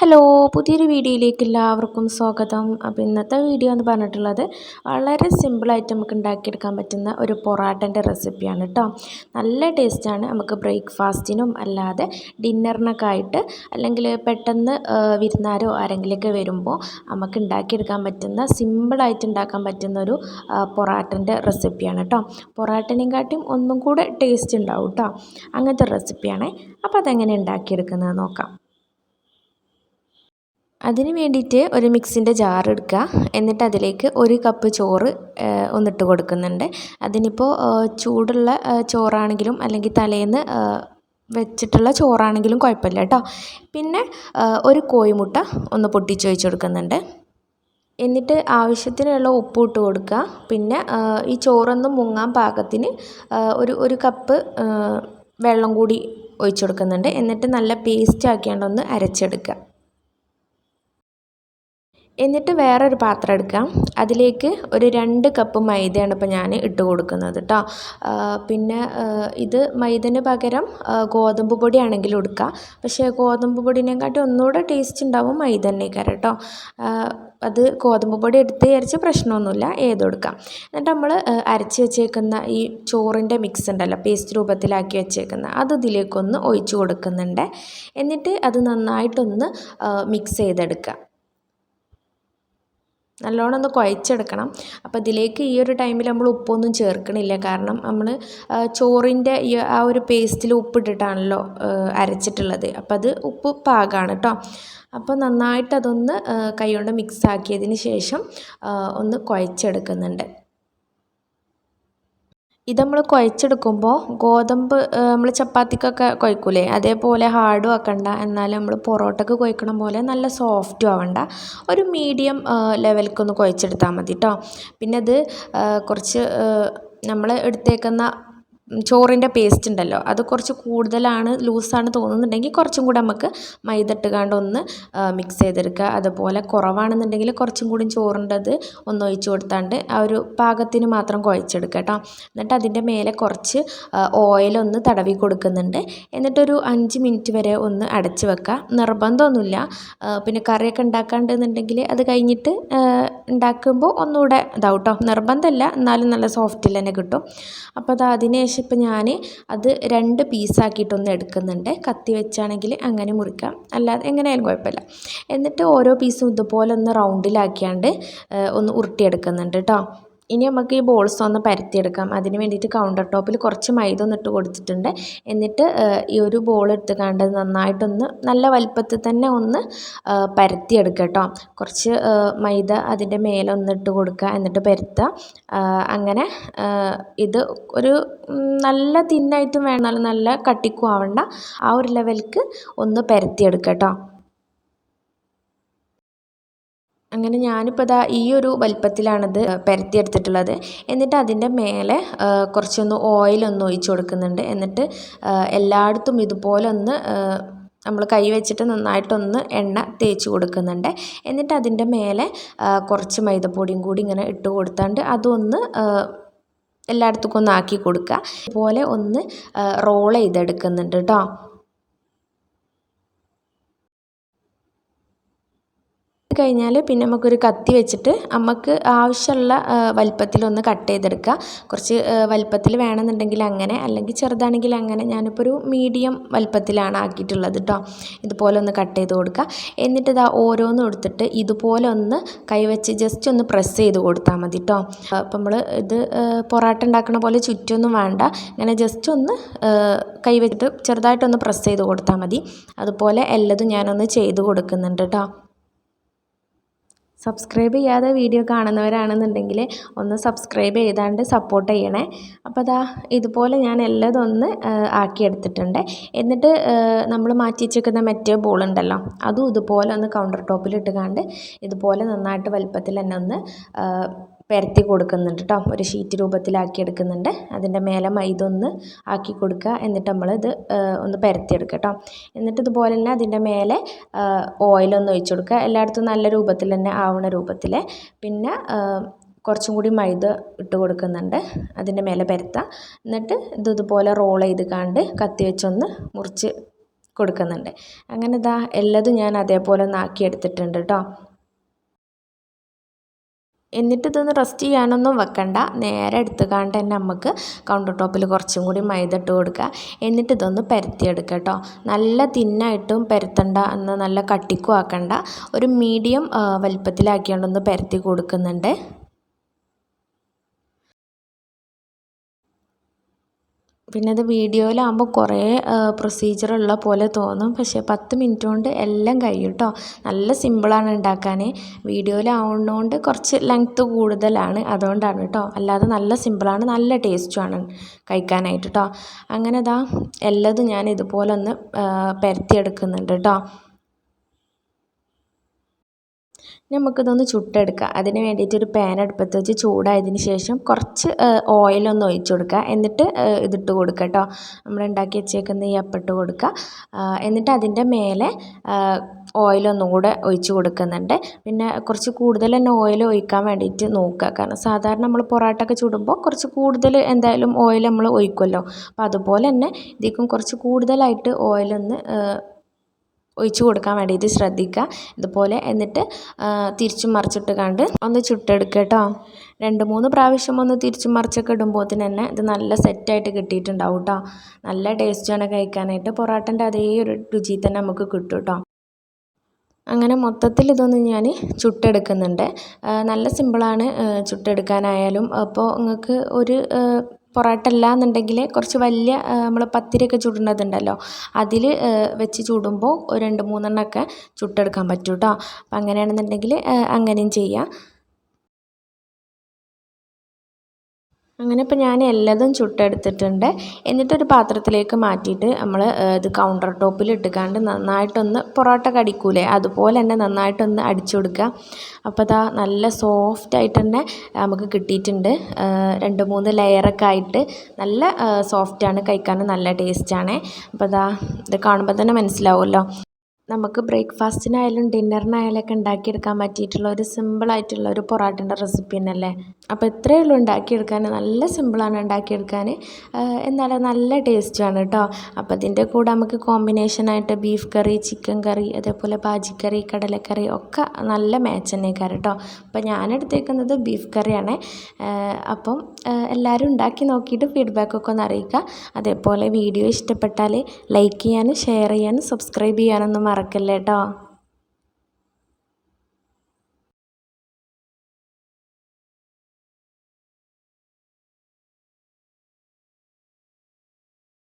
Hello പുതിയൊരു വീഡിയോയിലേക്ക് എല്ലാവർക്കും സ്വാഗതം. അപ്പോൾ ഇന്നത്തെ വീഡിയോ എന്ന് പറഞ്ഞിട്ടുള്ളത് വളരെ സിമ്പിളായിട്ട് നമുക്ക് ഉണ്ടാക്കിയെടുക്കാൻ പറ്റുന്ന ഒരു പൊറാട്ടന്റെ റെസിപ്പിയാണ് കേട്ടോ. നല്ല ടേസ്റ്റാണ്. നമുക്ക് ബ്രേക്ക്ഫാസ്റ്റിനും അല്ലാതെ ഡിന്നറിനൊക്കെ ആയിട്ട് അല്ലെങ്കിൽ പെട്ടെന്ന് വിരുന്നാരോ ആരെങ്കിലുമൊക്കെ വരുമ്പോൾ നമുക്ക് ഉണ്ടാക്കിയെടുക്കാൻ പറ്റുന്ന സിമ്പിളായിട്ട് ഉണ്ടാക്കാൻ പറ്റുന്ന ഒരു പൊറാട്ടന്റെ റെസിപ്പിയാണ് കേട്ടോ. പൊറാട്ടനെയും കാട്ടിയും ഒന്നും കൂടെ ടേസ്റ്റ് ഉണ്ടാവും കേട്ടോ. അങ്ങനത്തെ റെസിപ്പിയാണ്. അപ്പോൾ അതെങ്ങനെ ഉണ്ടാക്കിയെടുക്കുന്നത് നോക്കാം. അതിന് വേണ്ടിയിട്ട് ഒരു മിക്സിന്റെ ജാർ എടുക്കുക. എന്നിട്ട് അതിലേക്ക് ഒരു കപ്പ് ചോറ് ഒന്നിട്ട് കൊടുക്കുന്നുണ്ട്. അതിനിപ്പോൾ ചൂടുള്ള ചോറാണെങ്കിലും അല്ലെങ്കിൽ തലേന്ന് വെച്ചിട്ടുള്ള ചോറാണെങ്കിലും കുഴപ്പമില്ല കേട്ടോ. പിന്നെ ഒരു കോഴിമുട്ട ഒന്ന് പൊട്ടിച്ച് വെച്ച് കൊടുക്കുന്നുണ്ട്. എന്നിട്ട് ആവശ്യത്തിനുള്ള ഉപ്പ് ഇട്ട് കൊടുക്കുക. പിന്നെ ഈ ചോറൊന്ന് മുങ്ങാൻ പാകത്തിന് ഒരു ഒരു കപ്പ് വെള്ളം കൂടി ഒഴിച്ചു കൊടുക്കുന്നുണ്ട്. എന്നിട്ട് നല്ല പേസ്റ്റ് ആക്കിയാണ്ടൊന്ന് അരച്ചെടുക്കുക. എന്നിട്ട് വേറൊരു പാത്രം എടുക്കാം. അതിലേക്ക് ഒരു രണ്ട് കപ്പ് മൈദയാണ് ഇപ്പോൾ ഞാൻ ഇട്ട് കൊടുക്കുന്നത് കേട്ടോ പിന്നെ ഇത് മൈദന് പകരം ഗോതമ്പ് പൊടിയാണെങ്കിലും എടുക്കാം. പക്ഷേ ഗോതമ്പ് പൊടിനെക്കാട്ടി ഒന്നുകൂടെ ടേസ്റ്റ് ഉണ്ടാവും മൈദ കേട്ടോ അത് ഗോതമ്പ് പൊടി എടുത്ത് അരച്ച് പ്രശ്നമൊന്നുമില്ല ഏതും എടുക്കാം. എന്നിട്ട് നമ്മൾ അരച്ച് വെച്ചേക്കുന്ന ഈ ചോറിന്റെ മിക്സ് ഉണ്ടല്ലോ പേസ്റ്റ് രൂപത്തിലാക്കി വെച്ചേക്കുന്ന അത് ഇതിലേക്കൊന്ന് ഒഴിച്ച് കൊടുക്കുന്നുണ്ട്. എന്നിട്ട് അത് നന്നായിട്ടൊന്ന് മിക്സ് ചെയ്തെടുക്കുക. നല്ലോണം ഒന്ന് കുഴച്ചെടുക്കണം. അപ്പോൾ ഇതിലേക്ക് ഈ ഒരു ടൈമിൽ നമ്മൾ ഉപ്പൊന്നും ചേർക്കണില്ല. കാരണം നമ്മൾ ചോറിന്റെ ഈ ആ ഒരു പേസ്റ്റിൽ ഉപ്പിട്ടിട്ടാണല്ലോ അരച്ചിട്ടുള്ളത്. അപ്പോൾ അത് ഉപ്പ് പാകമാണ് കേട്ടോ അപ്പോൾ നന്നായിട്ട് അതൊന്ന് കൈകൊണ്ട് മിക്സ് ആക്കിയതിന് ശേഷം ഒന്ന് കുഴച്ചെടുക്കുന്നുണ്ട്. ഇത് നമ്മൾ കുഴച്ചെടുക്കുമ്പോൾ ഗോതമ്പ് നമ്മൾ ചപ്പാത്തിക്കൊക്കെ കുഴക്കൂലേ? അതേപോലെ ഹാർഡും ആക്കണ്ട. എന്നാൽ നമ്മൾ പൊറോട്ടയ്ക്ക് കുഴക്കണ പോലെ നല്ല സോഫ്റ്റും ആവണ്ട. ഒരു മീഡിയം ലെവലിലേക്കൊന്ന് കുഴച്ചെടുത്താൽ മതി കേട്ടോ പിന്നെ അത് കുറച്ച് നമ്മൾ എടുത്തേക്കുന്ന ചോറിന്റെ പേസ്റ്റ് ഉണ്ടല്ലോ അത് കുറച്ച് കൂടുതലാണ് ലൂസാണ് തോന്നുന്നുണ്ടെങ്കിൽ കുറച്ചും കൂടെ നമുക്ക് മൈദ ഇട്ടുകാണ്ട് ഒന്ന് മിക്സ് ചെയ്തെടുക്കുക. അതുപോലെ കുറവാണെന്നുണ്ടെങ്കിൽ കുറച്ചും കൂടി ചോറിന്റെ അത് ഒന്ന് ഒഴിച്ച് കൊടുത്താണ്ട് ആ ഒരു പാകത്തിന് മാത്രം കുഴച്ചെടുക്കുക കേട്ടോ. എന്നിട്ട് അതിന്റെ മേലെ കുറച്ച് ഓയിലൊന്ന് തടവി കൊടുക്കുന്നുണ്ട്. എന്നിട്ടൊരു അഞ്ച് മിനിറ്റ് വരെ ഒന്ന് അടച്ച് വെക്കുക. നിർബന്ധമൊന്നുമില്ല. പിന്നെ കറിയൊക്കെ ഉണ്ടാക്കാണ്ടെന്നുണ്ടെങ്കിൽ അത് കഴിഞ്ഞിട്ട് ഉണ്ടാക്കുമ്പോൾ ഒന്നുകൂടെ ഇതാവും കേട്ടോ. നിർബന്ധമല്ല. എന്നാലും നല്ല സോഫ്റ്റിൽ തന്നെ കിട്ടും. അപ്പോൾ അത് അതിനുശേഷം ഇപ്പം ഞാൻ അത് രണ്ട് പീസാക്കിയിട്ടൊന്ന് എടുക്കുന്നുണ്ട്. കത്തി വെച്ചാണെങ്കിൽ അങ്ങനെ മുറിക്കാം. അല്ലാതെ എങ്ങനെയായാലും കുഴപ്പമില്ല. എന്നിട്ട് ഓരോ പീസും ഇതുപോലെ ഒന്ന് റൗണ്ടിലാക്കിയാണ്ട് ഒന്ന് ഉരുട്ടിയെടുക്കുന്നുണ്ട് കേട്ടോ ഇനി നമുക്ക് ഈ ബോൾസ് ഒന്ന് പരത്തിയെടുക്കാം. അതിന് വേണ്ടിയിട്ട് കൗണ്ടർ ടോപ്പിൽ കുറച്ച് മൈദ ഒന്ന് ഇട്ട് കൊടുത്തിട്ടുണ്ട്. എന്നിട്ട് ഈ ഒരു ബോൾ എടുത്ത് കണ്ട് നന്നായിട്ടൊന്ന് നല്ല വലുപ്പത്തിൽ തന്നെ ഒന്ന് പരത്തിയെടുക്കുക കേട്ടോ കുറച്ച് മൈദ അതിന്റെ മേലെ ഒന്ന് ഇട്ട് കൊടുക്കുക എന്നിട്ട് പരത്തുക അങ്ങനെ ഇത് ഒരു നല്ല തിന്നായിട്ടും വേണം. നല്ല കട്ടിക്കും ആവണ്ട. ആ ഒരു ലെവലിക്ക് ഒന്ന് പരത്തിയെടുക്കുക കേട്ടോ അങ്ങനെ ഞാനിപ്പോൾ ഇതാ ഈ ഒരു വലിപ്പത്തിലാണിത് പരത്തിയെടുത്തിട്ടുള്ളത്. എന്നിട്ട് അതിന്റെ മേലെ കുറച്ചൊന്ന് ഓയിലൊന്ന് ഒഴിച്ച് കൊടുക്കുന്നുണ്ട്. എന്നിട്ട് എല്ലായിടത്തും ഇതുപോലെ ഒന്ന് നമ്മൾ കൈ വെച്ചിട്ട് നന്നായിട്ടൊന്ന് എണ്ണ തേച്ച് കൊടുക്കുന്നുണ്ട്. എന്നിട്ട് അതിന്റെ മേലെ കുറച്ച് മൈദപ്പൊടിയും കൂടി ഇങ്ങനെ ഇട്ട് കൊടുത്താണ്ട് അതൊന്ന് എല്ലായിടത്തേക്കും ഒന്ന് ആക്കി കൊടുക്കുക. അതുപോലെ ഒന്ന് റോൾ ചെയ്തെടുക്കുന്നുണ്ട് കേട്ടോ കഴിഞ്ഞാൽ പിന്നെ നമുക്കൊരു കത്തി വെച്ചിട്ട് നമുക്ക് ആവശ്യമുള്ള വലിപ്പത്തിലൊന്ന് കട്ട് ചെയ്തെടുക്കുക കുറച്ച് വലിപ്പത്തിൽ വേണമെന്നുണ്ടെങ്കിൽ അങ്ങനെ അല്ലെങ്കിൽ ചെറുതാണെങ്കിൽ അങ്ങനെ. ഞാനിപ്പോൾ ഒരു മീഡിയം വലിപ്പത്തിലാണ് ആക്കിയിട്ടുള്ളത് കേട്ടോ ഇതുപോലെ ഒന്ന് കട്ട് ചെയ്ത് കൊടുക്കുക എന്നിട്ട് ഇതാ ഓരോന്നും എടുത്തിട്ട് ഇതുപോലെ ഒന്ന് കൈവച്ച് ജസ്റ്റ് ഒന്ന് പ്രസ് ചെയ്ത് കൊടുത്താൽ മതി കേട്ടോ അപ്പം നമ്മൾ ഇത് പൊറാട്ട ഉണ്ടാക്കണ പോലെ ചുറ്റൊന്നും വേണ്ട. ഇങ്ങനെ ജസ്റ്റ് ഒന്ന് കൈവച്ചിട്ട് ചെറുതായിട്ടൊന്ന് പ്രസ് ചെയ്ത് കൊടുത്താൽ മതി. അതുപോലെ എല്ലതും ഞാനൊന്ന് ചെയ്ത് കൊടുക്കുന്നുണ്ട് കേട്ടോ സബ്സ്ക്രൈബ് ചെയ്യാതെ വീഡിയോ കാണുന്നവരാണെന്നുണ്ടെങ്കിൽ ഒന്ന് സബ്സ്ക്രൈബ് ചെയ്താണ്ട് സപ്പോർട്ട് ചെയ്യണേ. അപ്പോൾ അതാ ഇതുപോലെ ഞാൻ എല്ലതും ഒന്ന് ആക്കിയെടുത്തിട്ടുണ്ട്. എന്നിട്ട് നമ്മൾ മാറ്റി വെച്ചിരിക്കുന്ന മറ്റേ ബോൾ ഉണ്ടല്ലോ അതും ഇതുപോലെ ഒന്ന് കൗണ്ടർ ടോപ്പിൽ ഇട്ടുകാണ്ട് ഇതുപോലെ നന്നായിട്ട് വലുപ്പത്തിൽ തന്നെ ഒന്ന് പരത്തി കൊടുക്കുന്നുണ്ട് കേട്ടോ ഒരു ഷീറ്റ് രൂപത്തിലാക്കി എടുക്കുന്നുണ്ട്. അതിന്റെ മേലെ മൈദ ഒന്ന് ആക്കി കൊടുക്കുക. എന്നിട്ട് നമ്മൾ ഇത് ഒന്ന് പരത്തിയെടുക്കുക കേട്ടോ എന്നിട്ട് ഇതുപോലെ തന്നെ അതിന്റെ മേലെ ഓയിലൊന്ന് ഒഴിച്ച് കൊടുക്കുക. എല്ലായിടത്തും നല്ല രൂപത്തിൽ തന്നെ ആവുന്ന രൂപത്തിൽ. പിന്നെ കുറച്ചും കൂടി മൈദ ഇട്ട് കൊടുക്കുന്നുണ്ട്. അതിന്റെ മേലെ പരത്താം. എന്നിട്ട് ഇത് ഇതുപോലെ റോൾ ചെയ്ത് കണ്ട് കത്തി വെച്ചൊന്ന് മുറിച്ച് കൊടുക്കുന്നുണ്ട്. അങ്ങനെ ഇതാ എല്ലാതും ഞാൻ അതേപോലെ ഒന്ന് ആക്കിയെടുത്തിട്ടുണ്ട് കേട്ടോ എന്നിട്ട് ഇതൊന്ന് റെസ്റ്റ് ചെയ്യാനൊന്നും വെക്കണ്ട. നേരെ എടുത്തുകാണ്ട് തന്നെ നമുക്ക് കൗണ്ടർ ടോപ്പിൽ കുറച്ചും കൂടി മൈദ ഇട്ട് കൊടുക്കുക. എന്നിട്ട് ഇതൊന്ന് പരത്തിയെടുക്കുക കേട്ടോ. നല്ല തിന്നായിട്ടും പരത്തണ്ട എന്ന് നല്ല കട്ടിക്കും ആക്കണ്ട. ഒരു മീഡിയം വലിപ്പത്തിലാക്കിയാണ്ടൊന്ന് പരത്തി കൊടുക്കുന്നുണ്ട്. പിന്നെ അത് വീഡിയോയിലാകുമ്പോൾ കുറേ പ്രൊസീജിയർ ഉള്ള പോലെ തോന്നും. പക്ഷേ പത്ത് മിനിറ്റ് കൊണ്ട് എല്ലാം കഴിയും കേട്ടോ നല്ല സിമ്പിളാണ് ഉണ്ടാക്കാൻ വീഡിയോയിലാവുന്നതുകൊണ്ട് കുറച്ച് ലെങ്ത്ത് കൂടുതലാണ് അതുകൊണ്ടാണ് കേട്ടോ അല്ലാതെ നല്ല സിമ്പിളാണ് നല്ല ടേസ്റ്റുമാണ് കഴിക്കാനായിട്ട് കേട്ടോ അങ്ങനെ ഇതാ എല്ലതും ഞാൻ ഇതുപോലെ ഒന്ന് പരത്തിയെടുക്കുന്നുണ്ട് കേട്ടോ നമുക്കിതൊന്ന് ചുട്ടെടുക്കാം. അതിന് വേണ്ടിയിട്ട് ഒരു പാൻ അടുപ്പത്ത് വെച്ച് ചൂടായതിന് ശേഷം കുറച്ച് ഓയിലൊന്ന് ഒഴിച്ച് കൊടുക്കുക. എന്നിട്ട് ഇതിട്ട് കൊടുക്കുക കേട്ടോ നമ്മൾ ഉണ്ടാക്കി വെച്ചേക്കുന്ന ഈ അപ്പിട്ട് കൊടുക്കുക. എന്നിട്ട് അതിന്റെ മേലെ ഓയിലൊന്നും കൂടെ ഒഴിച്ച് കൊടുക്കുന്നുണ്ട്. പിന്നെ കുറച്ച് കൂടുതൽ തന്നെ ഓയിൽ ഒഴിക്കാൻ വേണ്ടിയിട്ട് നോക്കുക. കാരണം സാധാരണ നമ്മൾ പൊറോട്ട ഒക്കെ ചുടുമ്പോൾ കുറച്ച് കൂടുതൽ എന്തായാലും ഓയിൽ നമ്മൾ ഒഴിക്കുമല്ലോ. അപ്പോൾ അതുപോലെ തന്നെ ഇതിക്കും കുറച്ച് കൂടുതലായിട്ട് ഓയിലൊന്ന് ഒഴിച്ച് കൊടുക്കാൻ വേണ്ടിയിട്ട് ശ്രദ്ധിക്കുക. ഇതുപോലെ എന്നിട്ട് തിരിച്ചും മറിച്ചിട്ട് കണ്ട് ഒന്ന് ചുട്ടെടുക്കുക കേട്ടോ. രണ്ട് മൂന്ന് പ്രാവശ്യം ഒന്ന് തിരിച്ചും മറിച്ചൊക്കെ ഇടുമ്പോൾ തന്നെ ഇത് നല്ല സെറ്റായിട്ട് കിട്ടിയിട്ടുണ്ടാവും കേട്ടോ നല്ല ടേസ്റ്റാണ് കഴിക്കാനായിട്ട്. പൊറോട്ടന്റെ അതേ ഒരു രുചി തന്നെ നമുക്ക് കിട്ടും കേട്ടോ അങ്ങനെ മൊത്തത്തിൽ ഇതൊന്ന് ഞാൻ ചുട്ടെടുക്കുന്നുണ്ട്. നല്ല സിമ്പിളാണ് ചുട്ടെടുക്കാനായാലും. അപ്പോൾ നിങ്ങൾക്ക് ഒരു പൊറോട്ട അല്ല എന്നുണ്ടെങ്കിൽ കുറച്ച് വലിയ നമ്മൾ പത്തിരിയൊക്കെ ചുടുന്നതുണ്ടല്ലോ. അതിൽ വെച്ച് ചുടുമ്പോൾ ഒരു രണ്ട് മൂന്നെണ്ണമൊക്കെ ചുട്ടെടുക്കാൻ പറ്റും കേട്ടോ അപ്പം അങ്ങനെയാണെന്നുണ്ടെങ്കിൽ അങ്ങനെയും ചെയ്യാം. അങ്ങനെ ഇപ്പോൾ ഞാൻ എല്ലാതും ചുട്ടെടുത്തിട്ടുണ്ട്. എന്നിട്ടൊരു പാത്രത്തിലേക്ക് മാറ്റിയിട്ട് നമ്മൾ ഇത് കൗണ്ടർ ടോപ്പിൽ ഇട്ടുകാണ്ട് നന്നായിട്ടൊന്ന് പൊറോട്ട കടിക്കൂലേ? അതുപോലെ തന്നെ നന്നായിട്ടൊന്ന് അടിച്ചു കൊടുക്കുക. അപ്പോൾ അതാ നല്ല സോഫ്റ്റ് ആയിട്ട് തന്നെ നമുക്ക് കിട്ടിയിട്ടുണ്ട്. രണ്ട് മൂന്ന് ലെയറൊക്കെ ആയിട്ട് നല്ല സോഫ്റ്റാണ് കഴിക്കാൻ നല്ല ടേസ്റ്റാണ് അപ്പോൾ അതാ ഇത് കാണുമ്പോൾ തന്നെ മനസ്സിലാവുമല്ലോ. നമുക്ക് ബ്രേക്ക്ഫാസ്റ്റിനായാലും ഡിന്നറിനായാലും ഒക്കെ ഉണ്ടാക്കിയെടുക്കാൻ പറ്റിയിട്ടുള്ള ഒരു സിമ്പിളായിട്ടുള്ള ഒരു പൊറാട്ടിന്റെ റെസിപ്പി തന്നെയല്ലേ? അപ്പോൾ ഇത്രയേ ഉള്ളൂ ഉണ്ടാക്കിയെടുക്കാൻ. നല്ല സിമ്പിളാണ് ഉണ്ടാക്കിയെടുക്കാൻ. എന്നാൽ നല്ല ടേസ്റ്റുമാണ് കേട്ടോ അപ്പോൾ ഇതിന്റെ കൂടെ നമുക്ക് കോമ്പിനേഷനായിട്ട് ബീഫ് കറി ചിക്കൻ കറി അതേപോലെ ബാജിക്കറി കടലക്കറി ഒക്കെ നല്ല മാച്ച് തന്നെ കേട്ടോ അപ്പോൾ ഞാനെടുത്തേക്കുന്നത് ബീഫ് കറിയാണ് അപ്പം എല്ലാവരും ഉണ്ടാക്കി നോക്കിയിട്ട് ഫീഡ്ബാക്കൊക്കെ ഒന്ന് അറിയിക്കുക. അതേപോലെ വീഡിയോ ഇഷ്ടപ്പെട്ടാൽ ലൈക്ക് ചെയ്യാനും ഷെയർ ചെയ്യാനും സബ്സ്ക്രൈബ് ചെയ്യാനൊന്നും മറക്കല്ലേ